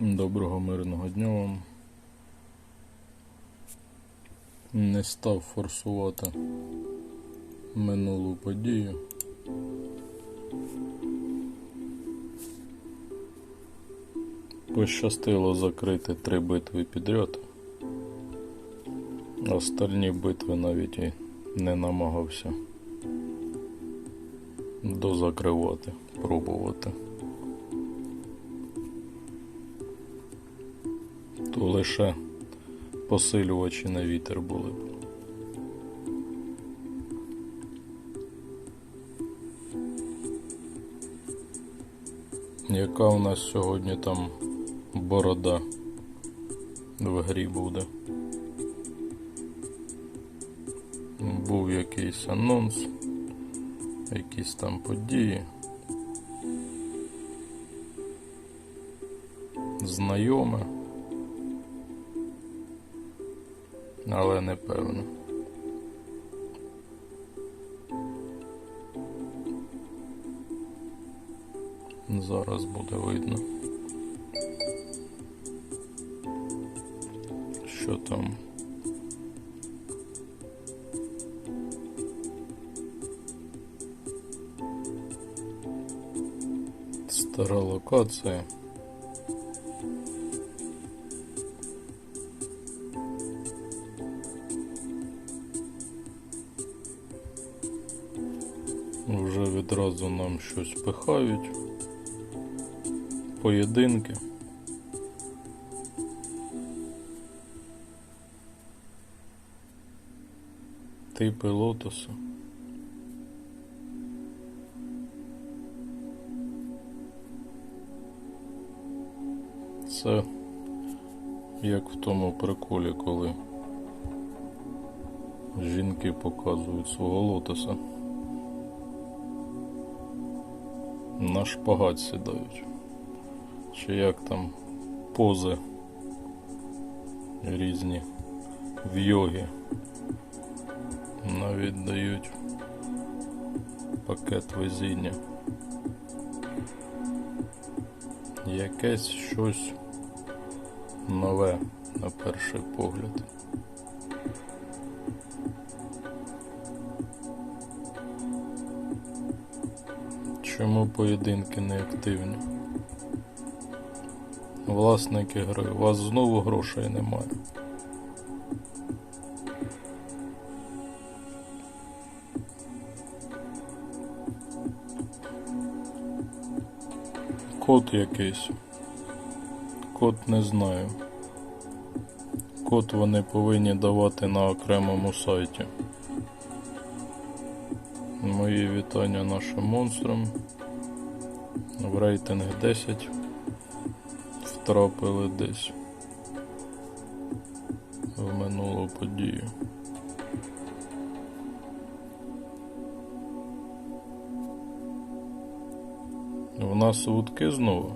Доброго мирного дня вам. Не став форсувати минулу подію. Пощастило закрити три битви підряд. Остальні битви навіть і не намагався дозакривати, пробувати. То лише посилювачі на вітер були. б. Яка у нас сьогодні там борода в грі буде? Був якийсь анонс, якісь там події. Знайоме. Але не певно. Зараз буде видно. Що там? Стара локація. Вже нам щось пихають. Поєдинки. Типи лотоса. Це як в тому приколі, коли жінки показують свого лотоса. На шпагат сідають. Чи як там пози різні в йогі. Навіть дають пакет везіння. Якесь щось нове на перший погляд. Чому поєдинки не активні? Власники гри, у вас знову грошей немає. Код якийсь. Код не знаю. Код вони повинні давати на окремому сайті. Мої вітання нашим монстрам. В рейтинг 10 втрапили десь в минулу подію. В нас вудки знову.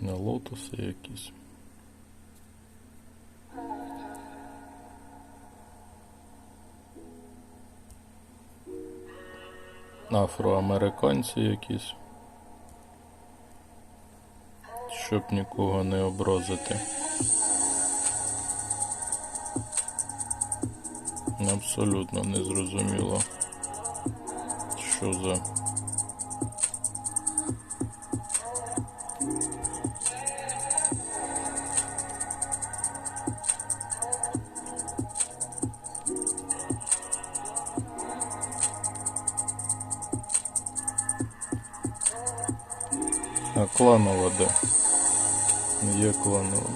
Не лотоси якісь. Афроамериканці якісь. Щоб нікого не образити. Абсолютно не зрозуміло, що за. А кланова де? Є кланова.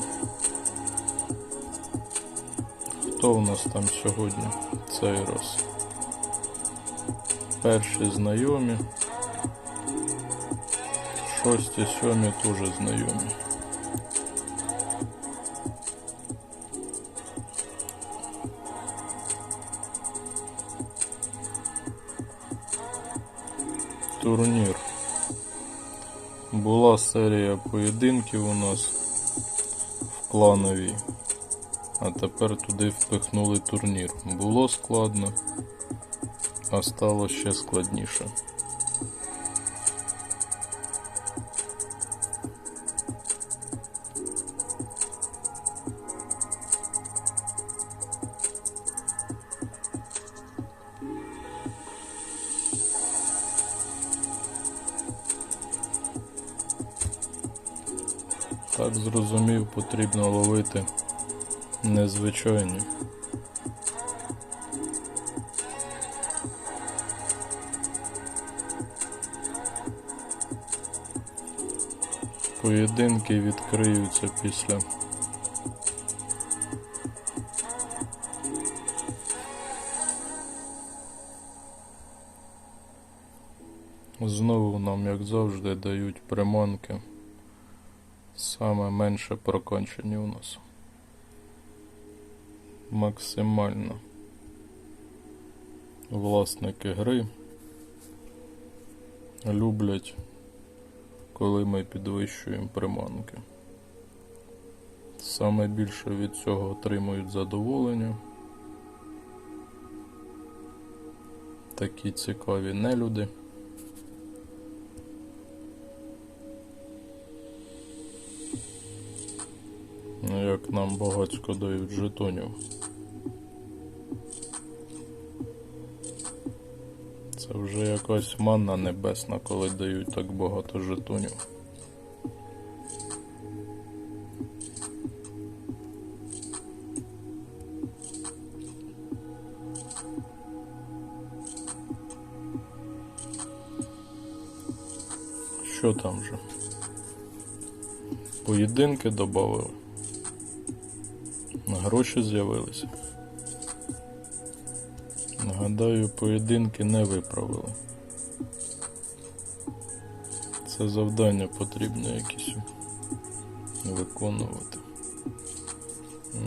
Хто в нас там сьогодні? Цей раз. Перші знайомі. Шості, сьомі теж знайомі. Турнір. Була серія поєдинків у нас в клановій, а тепер туди впихнули турнір. Було складно, А стало ще складніше. Так зрозумів, потрібно ловити незвичайні. Поєдинки відкриються після Знову нам, як завжди, дають приманки. Саме менше прокончені у нас. Максимально. Власники гри люблять, коли ми підвищуємо приманки. Саме більше від цього отримують задоволення. Такі цікаві нелюди. Ну, Як нам багатько дають жетонів. Це вже якась манна небесна, коли дають так багато жетонів. Що там вже? Поєдинки додали. Гроші з'явилися. Нагадаю, поєдинки не виправили. Це завдання потрібно якісь виконувати.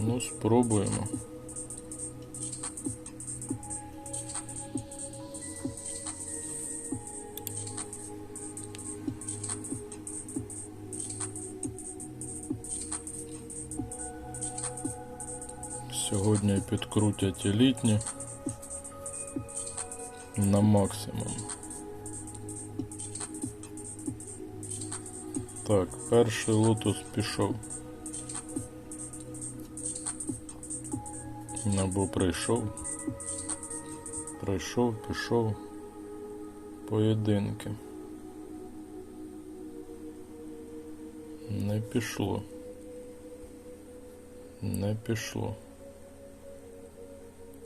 Ну, спробуємо. Сьогодні підкрутять елітні на максимум. Так, перший лотос пішов. Або прийшов. Прийшов, пішов. Поєдинки. Не пішло. Не пішло.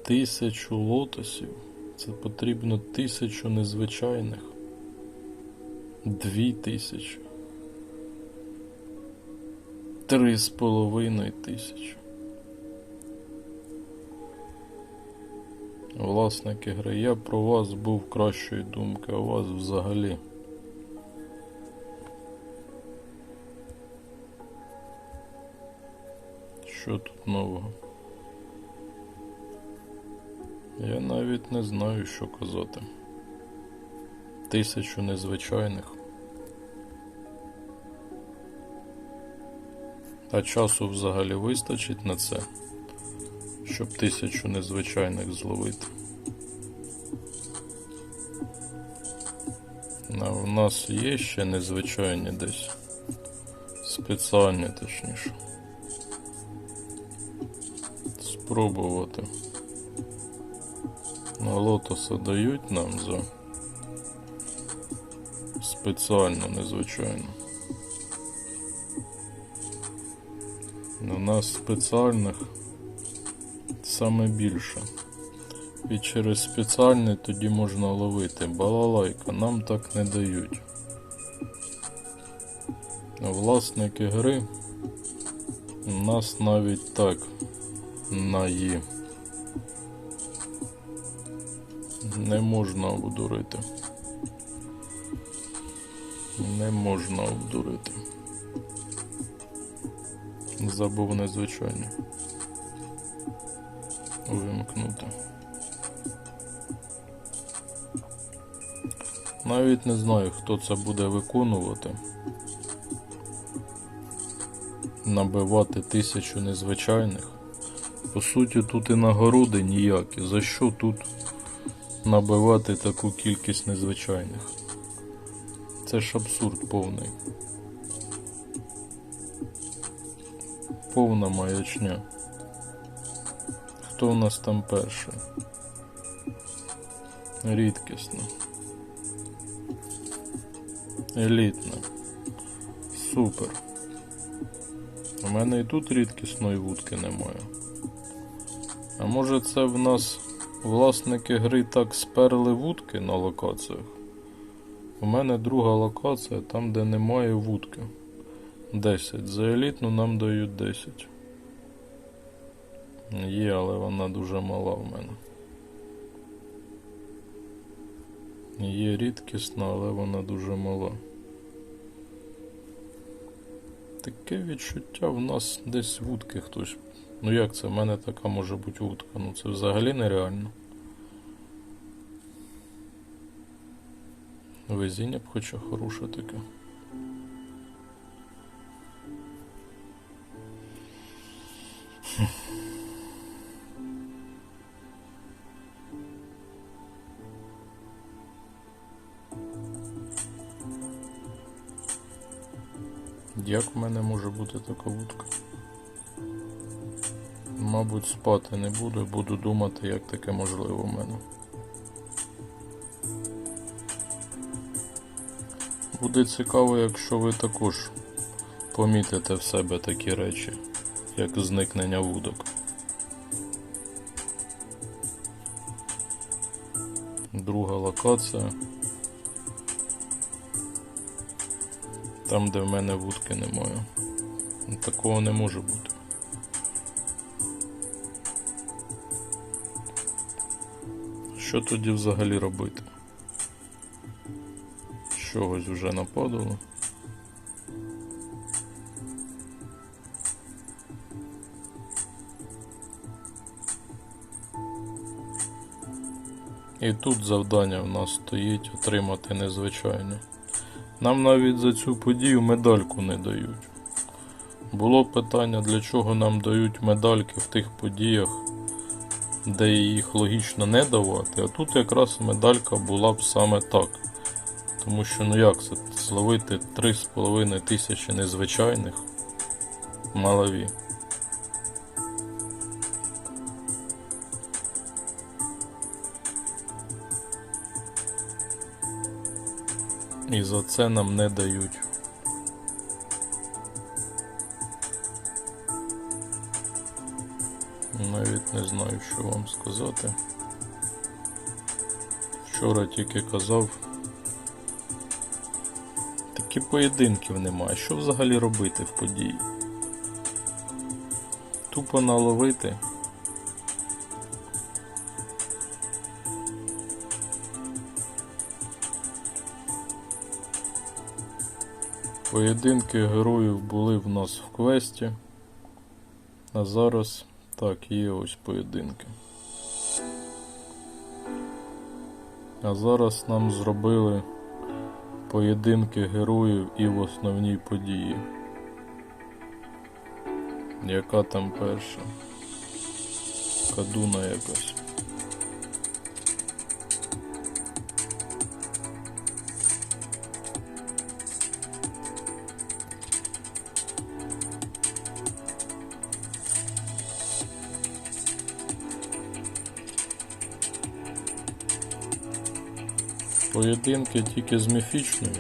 Тисячу лотосів. Це потрібно тисячу незвичайних. Дві тисячі. Три з половиною тисячі. Власники гри, я про вас був кращої думки, а у вас взагалі. Що тут нового? Я навіть не знаю, що казати. Тисячу незвичайних. А часу взагалі вистачить на це, щоб тисячу незвичайних зловити. А в нас є ще незвичайні десь. Спеціальні точніше. Спробувати. На лотоса дають нам за спеціально, незвичайно. У нас спеціальних саме більше. І через спеціальний тоді можна ловити. Балалайка нам так не дають. Власники гри у нас навіть так наї. Не можна обдурити. Не можна обдурити. Забув незвичайно. Увімкнути. Навіть не знаю, хто це буде виконувати. Набивати тисячу незвичайних. По суті, тут і нагороди ніякі. За що тут набивати таку кількість незвичайних. Це ж абсурд повний. Повна маячня. Хто у нас там перший? Рідкісно. Елітна. Супер. У мене і тут рідкісної вудки немає. А може це в нас власники гри так сперли вудки на локаціях? У мене друга локація там, де немає вудки. 10. За елітну нам дають 10. Є, але вона дуже мала в мене. Є рідкісна, але вона дуже мала. Таке відчуття в нас десь вудки хтось. Ну як це? В мене така може бути вудка. Ну це взагалі нереально. Везіння б хоча хороше таке. Як в мене може бути така вудка? Мабуть, спати не буду, буду думати, як таке можливо в мене. Буде цікаво, якщо ви також помітите в себе такі речі, як зникнення вудок. Друга локація. Там, де в мене вудки немає. Такого не може бути. Що тоді взагалі робити? Чогось вже нападало. І тут завдання в нас стоїть отримати незвичайне. Нам навіть за цю подію медальку не дають. Було питання, для чого нам дають медальки в тих подіях, де їх логічно не давати, а тут якраз медалька була б саме так. Тому що ну як це зловити 3,5 тисячі незвичайних малові. І за це нам не дають. Не знаю, що вам сказати. Вчора тільки казав. Такі поєдинків немає. Що взагалі робити в події? Тупо наловити. Поєдинки героїв були в нас в квесті. А зараз так, є ось поєдинки. А зараз нам зробили поєдинки героїв і в основній події. Яка там перша? Кадуна якась. Поєдинки тільки з міфічною.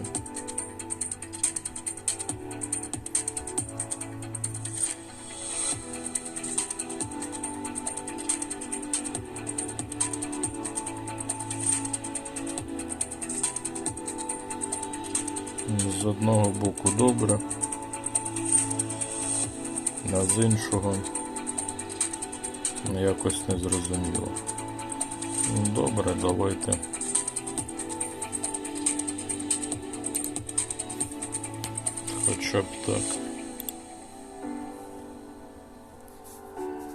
Хоча б так.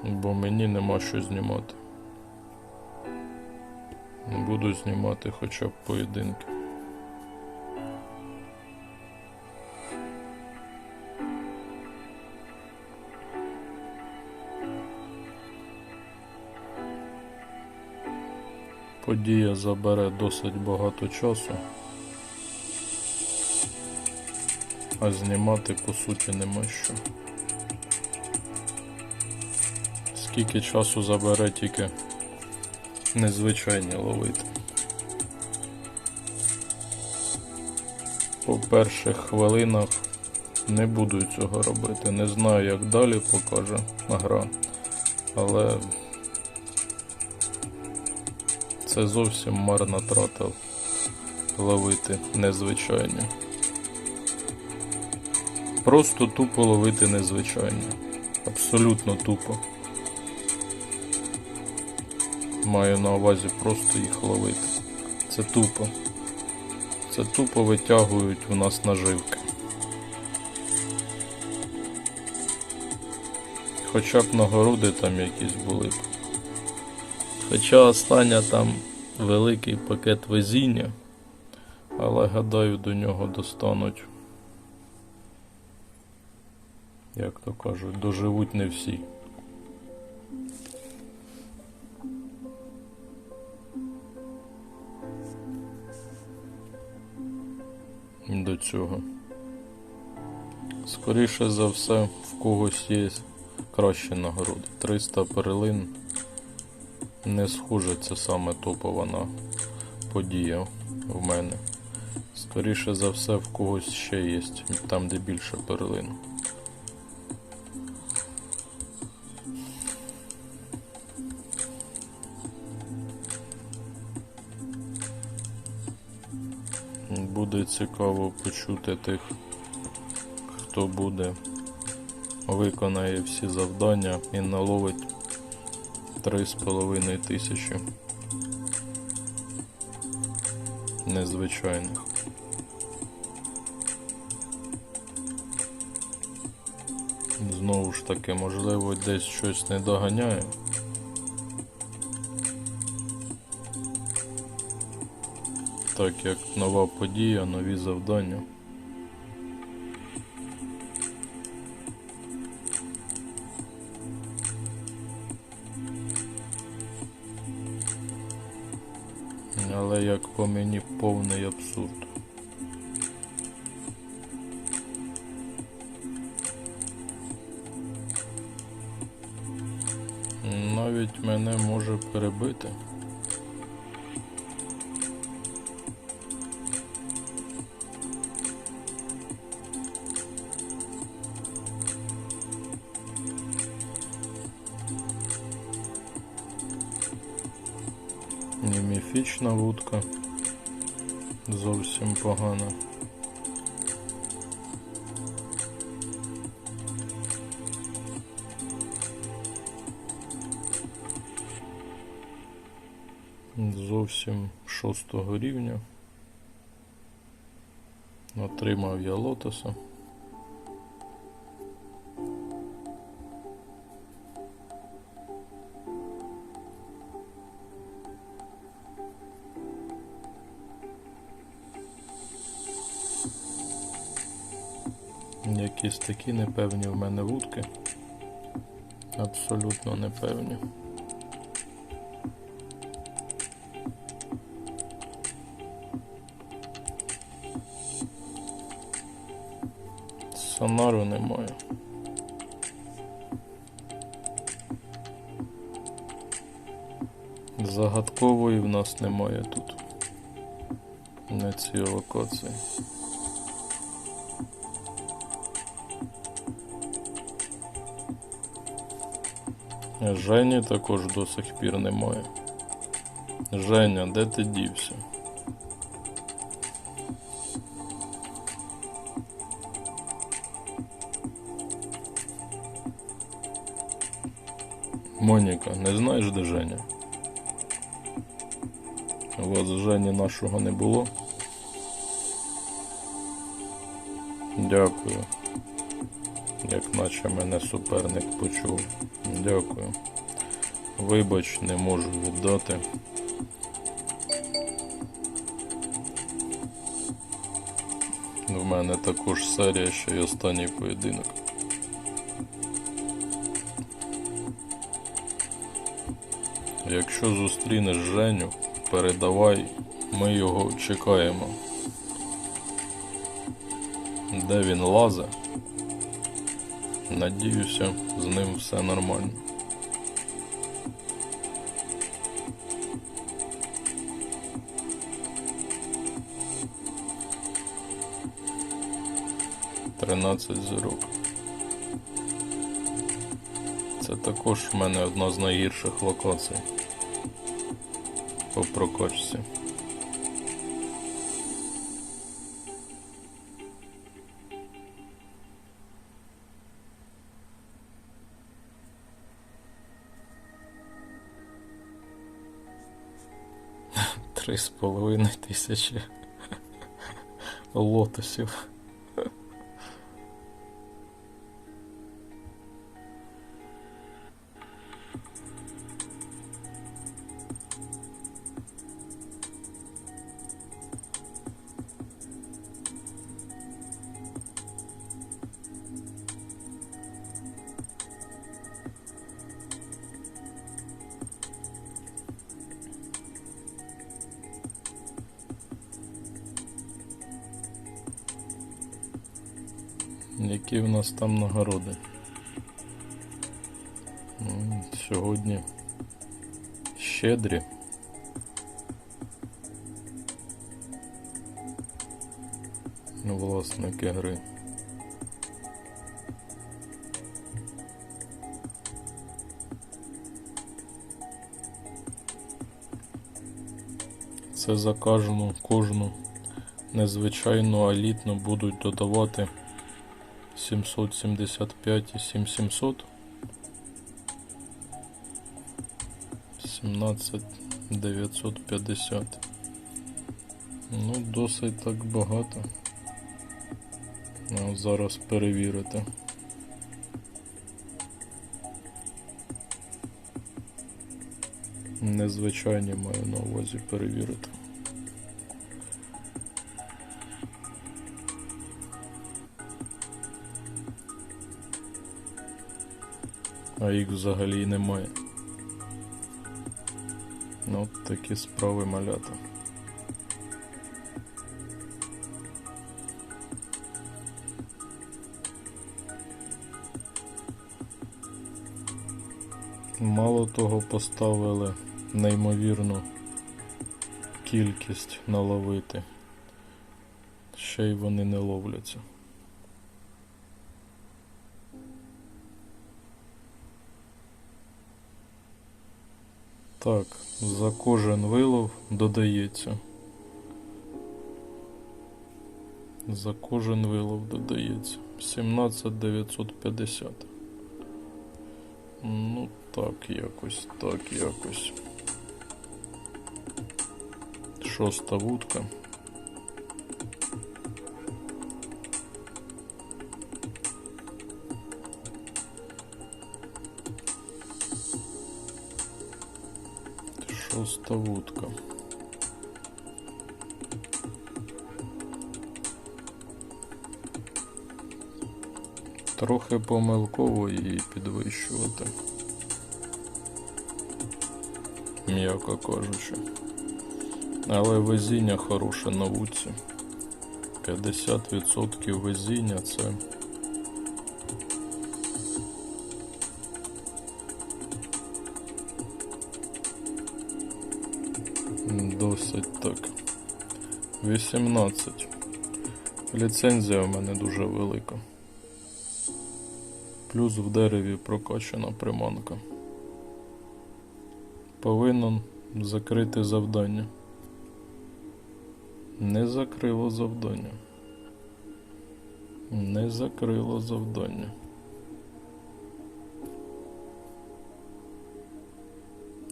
Бо мені нема що знімати. Буду знімати хоча б поєдинки. подія забере досить багато часу. А знімати по суті нема що. Скільки часу забере тільки незвичайні ловити. По перших хвилинах не буду цього робити. Не знаю, як далі покаже гра, але це зовсім марна трата ловити незвичайні. Просто тупо ловити незвичайні. Абсолютно тупо. Маю на увазі просто їх ловити. Це тупо. Це тупо витягують у нас наживки. Хоча б нагороди там якісь були б. Хоча остання там великий пакет везіння, але гадаю до нього достануть. Як то кажуть, доживуть не всі. До цього. Скоріше за все, в когось є кращі нагороди. 300 перлин не схоже, це саме топова на подія в мене. Скоріше за все, в когось ще є, там де більше перлин. Буде цікаво почути тих, хто буде, виконає всі завдання і наловить 3,5 тисячі незвичайних. Знову ж таки, можливо, десь щось не доганяє. Так як нова подія, нові завдання. Але як по мені повний абсурд. Навіть мене може перебити. Міфічна вудка. Зовсім погана. Зовсім шостого рівня. Отримав я лотоса. Якісь такі непевні в мене вудки. Абсолютно непевні. Сонару немає. Загадкової в нас немає тут. На цій локації. Жені також до сих пір немає. Женя, де ти дівся? Моніка, не знаєш, де Женя? У вас Жені нашого не було? Дякую. Як наче мене суперник почув. Дякую. Вибач, не можу віддати. В мене також серія, що й останній поєдинок. Якщо зустрінеш Женю, передавай, ми його чекаємо. Де він лазе? Надіюся, з ним все нормально. Тринадцять зірок. Це також в мене одна з найгірших локацій по прокачці. Три з половиною тисячі лотосів. Нас там нагороди? Сьогодні щедрі. Власники гри. Це за кожну, кожну незвичайну елітну будуть додавати 775 і 7700. 17 950. Ну, досить так багато. Ну, зараз перевірити. Незвичайні маю на увазі перевірити. А їх взагалі немає. Ну, такі справи малята. Мало того поставили неймовірну кількість наловити. Ще й вони не ловляться. Так, за кожен вилов додається. За кожен вилов додається. 17950. Ну, так, якось, так, якось. Шоста вудка. Шоста. Трохи помилково її підвищувати. М'яко кажучи. Але везіння хороше на вудці. 50% везіння це. 18. Ліцензія в мене дуже велика. Плюс в дереві прокачана приманка. Повинен закрити завдання. Не закрило завдання. Не закрило завдання.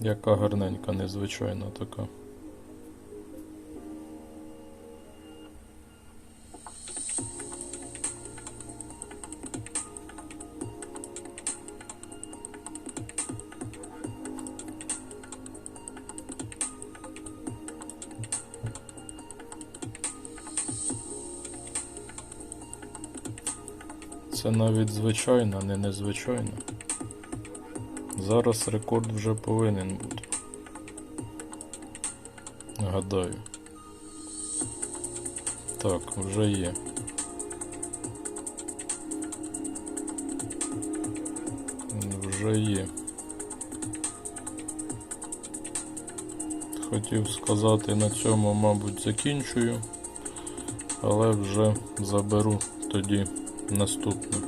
Яка гарненька, незвичайна така. Це навіть звичайна, не незвичайна. Зараз рекорд вже повинен бути. Гадаю. Так, вже є. Вже є. Хотів сказати, на цьому, мабуть, закінчую, але вже заберу тоді наступну.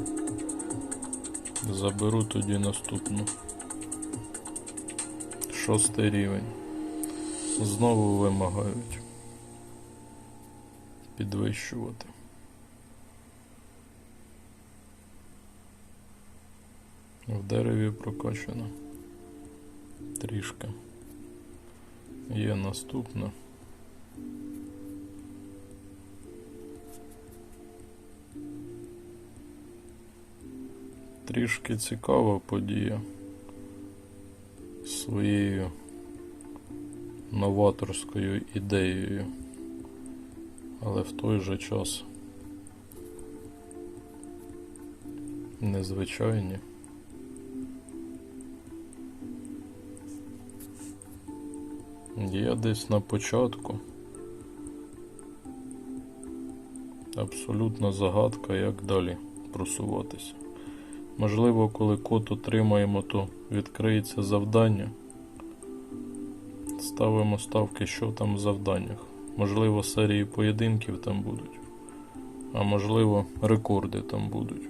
Заберу тоді наступну. Шостий рівень. Знову вимагають підвищувати. В дереві прокачано. Трішки. Є наступна. Трішки цікава подія своєю новаторською ідеєю, але в той же час незвичайні. Я десь на початку. Абсолютна загадка, як далі просуватися. Можливо, коли код отримаємо, то відкриється завдання. Ставимо ставки, що там в завданнях. Можливо, серії поєдинків там будуть. А можливо, рекорди там будуть.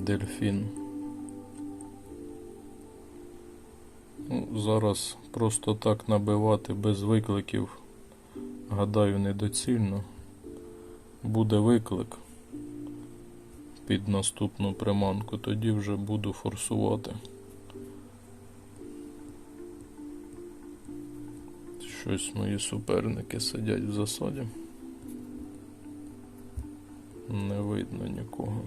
Дельфін. Ну, зараз просто так набивати без викликів, гадаю, недоцільно. Буде виклик під наступну приманку, тоді вже буду форсувати. Щось мої суперники сидять в засаді. Не видно нікого.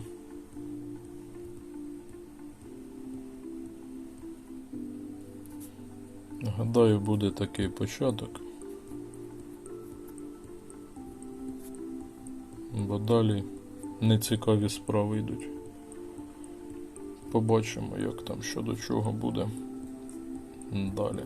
Гадаю, буде такий початок. Бо далі нецікаві справи йдуть. Побачимо, як там що до чого буде далі.